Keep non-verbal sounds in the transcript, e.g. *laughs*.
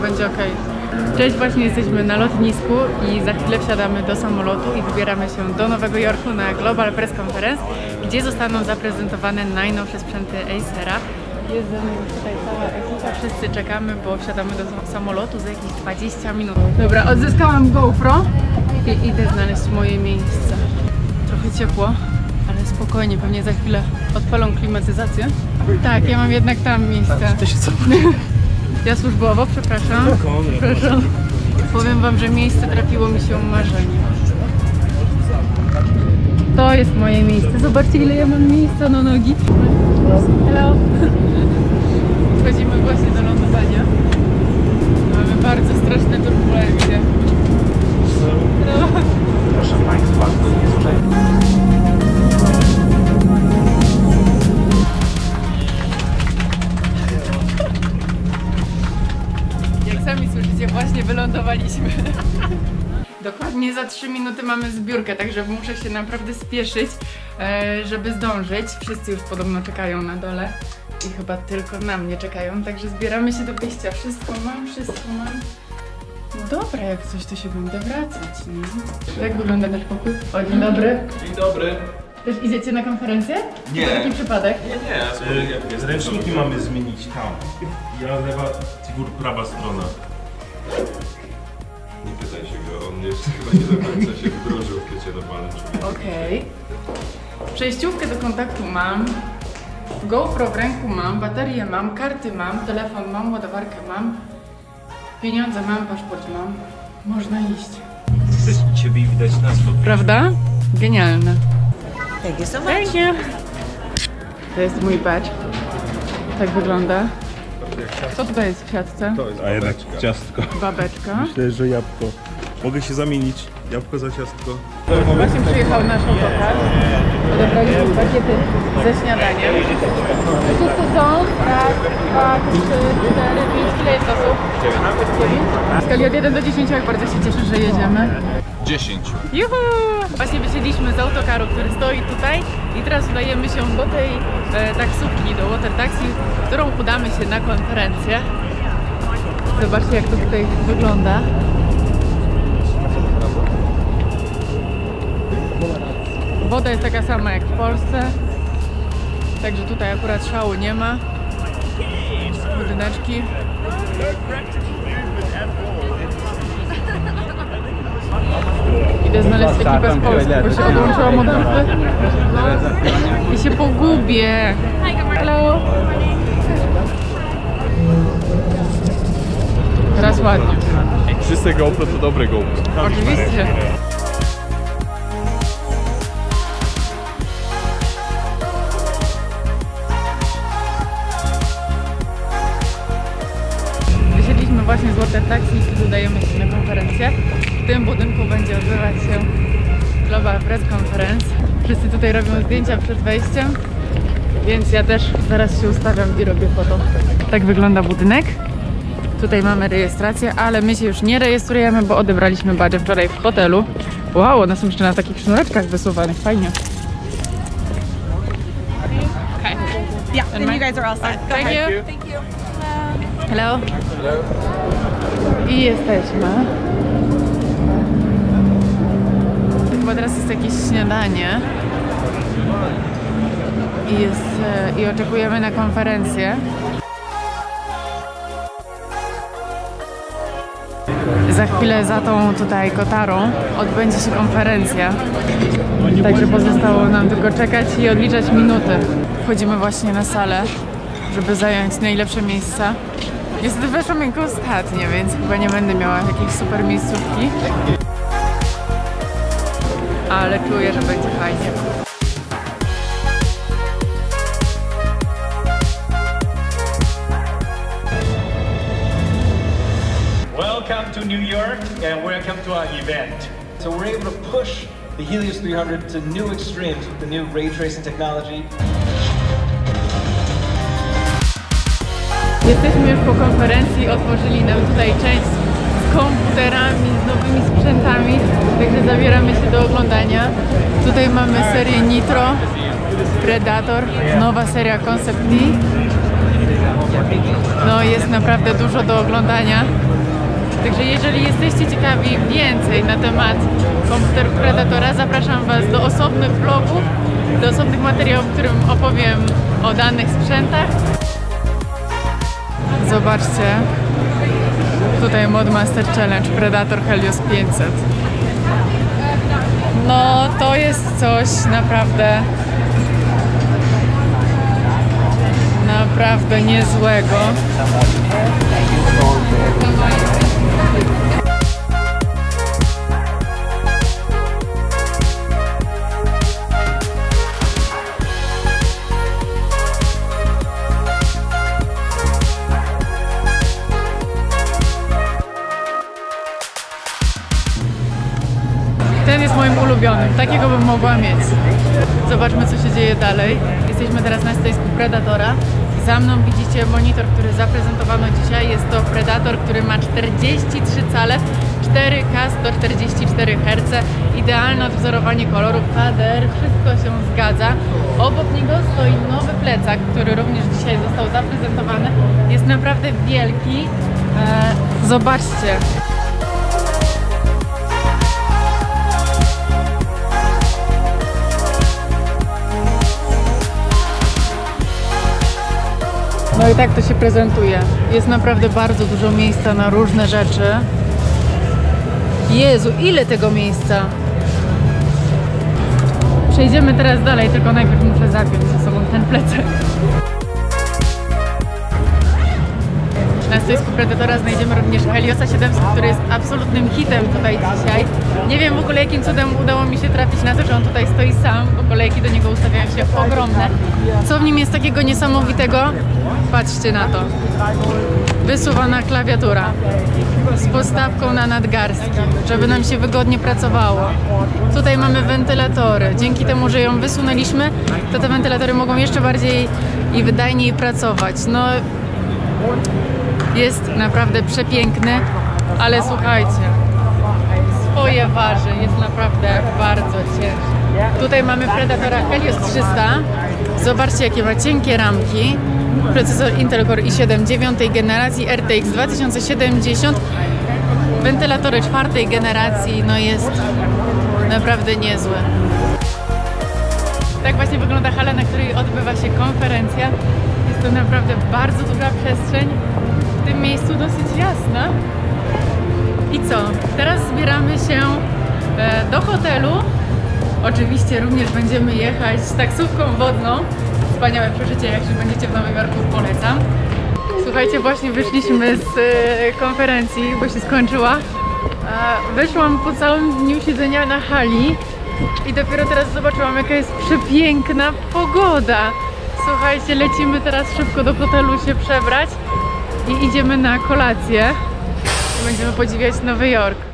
będzie ok. Cześć, właśnie jesteśmy na lotnisku i za chwilę wsiadamy do samolotu i wybieramy się do Nowego Jorku na Global Press Conference, gdzie zostaną zaprezentowane najnowsze sprzęty Acera. Jest ze mną tutaj cała ekipa, wszyscy czekamy, bo wsiadamy do samolotu za jakieś 20 minut. Dobra, odzyskałam GoPro i idę znaleźć moje miejsce. Trochę ciepło, ale spokojnie, pewnie za chwilę odpalą klimatyzację. Tak, ja mam jednak tam miejsce. To się co? *laughs* Ja służbowo, przepraszam. Przepraszam. Powiem wam, że miejsce trafiło mi się marzenie. To jest moje miejsce. Zobaczcie ile ja mam miejsca na nogi. Hello. Wchodzimy właśnie do lądowania. Mamy bardzo straszne turbulencje. Proszę Państwa, Jak *laughs* Dokładnie za 3 minuty mamy zbiórkę, także muszę się naprawdę spieszyć, e, żeby zdążyć. Wszyscy już podobno czekają na dole i chyba tylko na mnie czekają, także zbieramy się do wyjścia. Wszystko mam, wszystko mam. No dobra, jak coś to się będę wracać, nie? Jak wygląda nasz pokój? O, dzień dobry. Dzień dobry. Też idziecie na konferencję? Nie. To taki przypadek? Nie, nie, Y, Zręczniki mamy zmienić tam. Ja lewa, Tigur prawa strona. Jeszcze chyba nie do końca się wdrożył w bycie normalnym człowiekiem. Okej. Przejściówkę do kontaktu mam. GoPro w ręku mam, baterię mam, karty mam, telefon mam, ładowarkę mam. Pieniądze mam, paszport mam. Można iść. Widać ciebie i widać nas. To Prawda? Genialne. Thank you so much. Thank you. To jest mój badge. Tak wygląda. Co tutaj jest w siatce? A jednak ciastko. Babeczka. Myślę, że jabłko. Mogę się zamienić. Jabłko za ciastko. Właśnie przyjechał nasz autokar. Odebraliśmy pakiety ze śniadaniem. Wszyscy są. Raz, dwa, trzy, cztery, pięć. Ile jest osób? W skali od 1 do 10 jak bardzo się cieszę, że jedziemy. 10. Juhu! Właśnie wysiedliśmy z autokaru, który stoi tutaj i teraz udajemy się do tej e, taksówki, do Water Taxi, którą udamy się na konferencję. Zobaczcie jak to tutaj wygląda. Woda jest taka sama jak w Polsce, także tutaj akurat szału nie ma. Budyneczki. Idę znaleźć ekipę z Polski, bo się odłączyłam od grupy i się pogubię. Hello. Teraz ładnie. Czyste GoPro to dobre GoPro. Oczywiście. Wysiedliśmy właśnie z Water Taxi i udajemy się na konferencję. W tym budynku będzie odbywać się Global Press Conference. Wszyscy tutaj robią zdjęcia przed wejściem, więc ja też zaraz się ustawiam i robię foto. Tak wygląda budynek. Tutaj mamy rejestrację, ale my się już nie rejestrujemy, bo odebraliśmy badże wczoraj w hotelu. Wow, one są jeszcze na takich sznureczkach wysuwanych, fajnie. Okay. Yeah, then you guys are all set. Thank you. Thank you. Hello. I jesteśmy. Chyba teraz jest jakieś śniadanie. I, jest, e, I oczekujemy na konferencję. Za chwilę za tą tutaj kotarą odbędzie się konferencja. Także pozostało nam tylko czekać i odliczać minuty. Wchodzimy właśnie na salę, żeby zająć najlepsze miejsca. Niestety weszłam jako ostatnia, więc chyba nie będę miała jakiejś super miejscówki. Ale czuję, że będzie fajnie. Welcome to New York and welcome to our event. So we're able to push the Helios 300 to new extremes with the new ray tracing technology. Jesteśmy już po konferencji, otworzyli nam tutaj część z komputerami, z nowymi sprzętami, także zabieramy się do oglądania. Tutaj mamy serię Nitro, Predator, nowa seria Concept D. No jest naprawdę dużo do oglądania. Także jeżeli jesteście ciekawi więcej na temat komputerów Predatora, zapraszam Was do osobnych vlogów, do osobnych materiałów, w którym opowiem o danych sprzętach. Zobaczcie, tutaj Modmaster Challenge Predator Helios 500. No to jest coś naprawdę naprawdę niezłego. Moim ulubionym, takiego bym mogła mieć. Zobaczmy co się dzieje dalej. Jesteśmy teraz na stoisku Predatora. Za mną widzicie monitor, który zaprezentowano dzisiaj. Jest to Predator, który ma 43 cale, 4K 144 Hz, idealne odwzorowanie kolorów HDR, wszystko się zgadza. Obok niego stoi nowy plecak, który również dzisiaj został zaprezentowany. Jest naprawdę wielki. Eee, zobaczcie, No i tak to się prezentuje. Jest naprawdę bardzo dużo miejsca na różne rzeczy. Jezu, ile tego miejsca! Przejdziemy teraz dalej, tylko najpierw muszę zapiąć ze sobą ten plecak. Na stoisku Predatora znajdziemy również Heliosa 700, który jest absolutnym hitem tutaj dzisiaj. Nie wiem w ogóle jakim cudem udało mi się trafić na to, że on tutaj stoi sam, bo kolejki do niego ustawiają się ogromne. Co w nim jest takiego niesamowitego? Patrzcie na to. Wysuwana klawiatura z postawką na nadgarstki, żeby nam się wygodnie pracowało. Tutaj mamy wentylatory. Dzięki temu, że ją wysunęliśmy, to te wentylatory mogą jeszcze bardziej i wydajniej pracować. No, jest naprawdę przepiękny, ale słuchajcie, swoje waży, jest naprawdę bardzo ciężki. Tutaj mamy Predatora Helios 300. Zobaczcie jakie ma cienkie ramki. Procesor Intel Core i7 dziewiątej generacji, RTX 2070. Wentylatory czwartej generacji, no jest naprawdę niezły. Tak właśnie wygląda hala, na której odbywa się konferencja. Jest to naprawdę bardzo duża przestrzeń. W tym miejscu dosyć jasna. I co? Teraz zbieramy się e, do hotelu. Oczywiście również będziemy jechać z taksówką wodną. Wspaniałe przeżycie, jak się będziecie w Nowym Jorku, polecam. Słuchajcie, właśnie wyszliśmy z e, konferencji, bo się skończyła. E, Wyszłam po całym dniu siedzenia na hali i dopiero teraz zobaczyłam, jaka jest przepiękna pogoda. Słuchajcie, lecimy teraz szybko do hotelu się przebrać i idziemy na kolację. Będziemy podziwiać Nowy Jork.